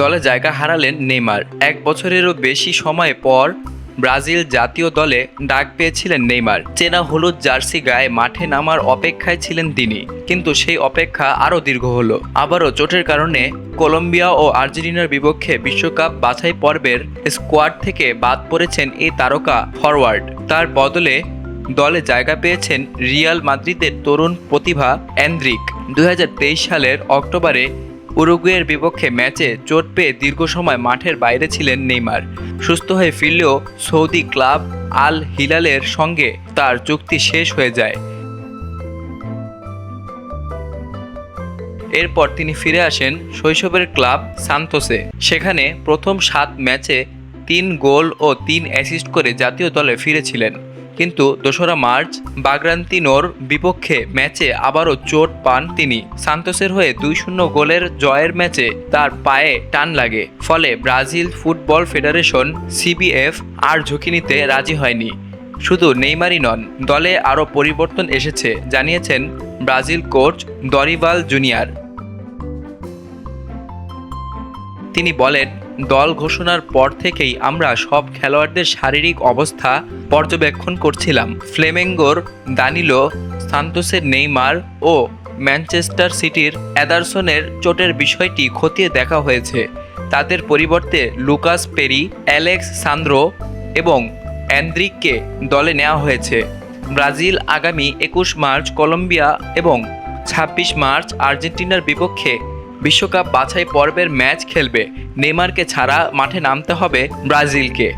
দলে জায়গা হারালেন নেইমার। এক বছরেরও বেশি সময় পর ব্রাজিল জাতীয় দলে ডাক পেয়েছিলেন নেইমার। চেনা হলুদ জার্সি গায়ে মাঠে নামার অপেক্ষায় ছিলেন তিনি। কিন্তু সেই অপেক্ষা আরও দীর্ঘ হলো। আবারও চোটের কারণে কলম্বিয়া ও আর্জেন্টিনার বিপক্ষে বিশ্বকাপ বাছাই পর্বের স্কোয়াড থেকে বাদ পড়েছেন এই তারকা ফরওয়ার্ড। তার বদলে দলে জায়গা পেয়েছেন রিয়াল মাদ্রিদের তরুণ প্রতিভা অ্যান্দ্রিক দুই হাজার তেইশ সালের অক্টোবরে উরুগুয়ের বিপক্ষে ম্যাচে চোট পেয়ে দীর্ঘ সময় মাঠের বাইরে ছিলেন নেইমার। সুস্থ হয়ে ফিরলেও সৌদি ক্লাব আল হিলালের সঙ্গে তার চুক্তি শেষ হয়ে যায়। এরপর তিনি ফিরে আসেন শৈশবের ক্লাব সান্তোসে। সেখানে প্রথম সাত ম্যাচে তিন গোল ও তিন অ্যাসিস্ট করে জাতীয় দলে ফিরেছিলেন। কিন্তু দোসরা মার্চ বাগ্রান্তিনোর বিপক্ষে ম্যাচে আবারও চোট পান তিনি। সান্তোসের হয়ে দুই শূন্য গোলের জয়ের ম্যাচে তার পায়ে টান লাগে। ফলে ব্রাজিল ফুটবল ফেডারেশন সিবিএফ আর ঝুঁকি নিতে রাজি হয়নি। শুধু নেইমারই নন, দলে আরও পরিবর্তন এসেছে, জানিয়েছেন ব্রাজিল কোচ দরিবাল জুনিয়র। তিনি বলেন, দল ঘোষণার পর থেকেই আমরা সব খেলোয়াড়দের শারীরিক অবস্থা পর্যবেক্ষণ করছিলাম। ফ্লেমেঙ্গোর দানিলো, সান্তোসের নেইমার ও ম্যানচেস্টার সিটির অ্যাদারসনের চোটের বিষয়টি খতিয়ে দেখা হয়েছে। তাদের পরিবর্তে লুকাস পেরি, অ্যালেক্স সান্দ্রো এবং অ্যান্দ্রিককে দলে নেওয়া হয়েছে। ব্রাজিল আগামী একুশ মার্চ, কলম্বিয়া এবং ছাব্বিশ মার্চ আর্জেন্টিনার বিপক্ষে বিশ্বকাপ বাছাই পর্বের ম্যাচ খেলবে। নেমারকে ছাড়া মাঠে নামতে হবে ব্রাজিলকে।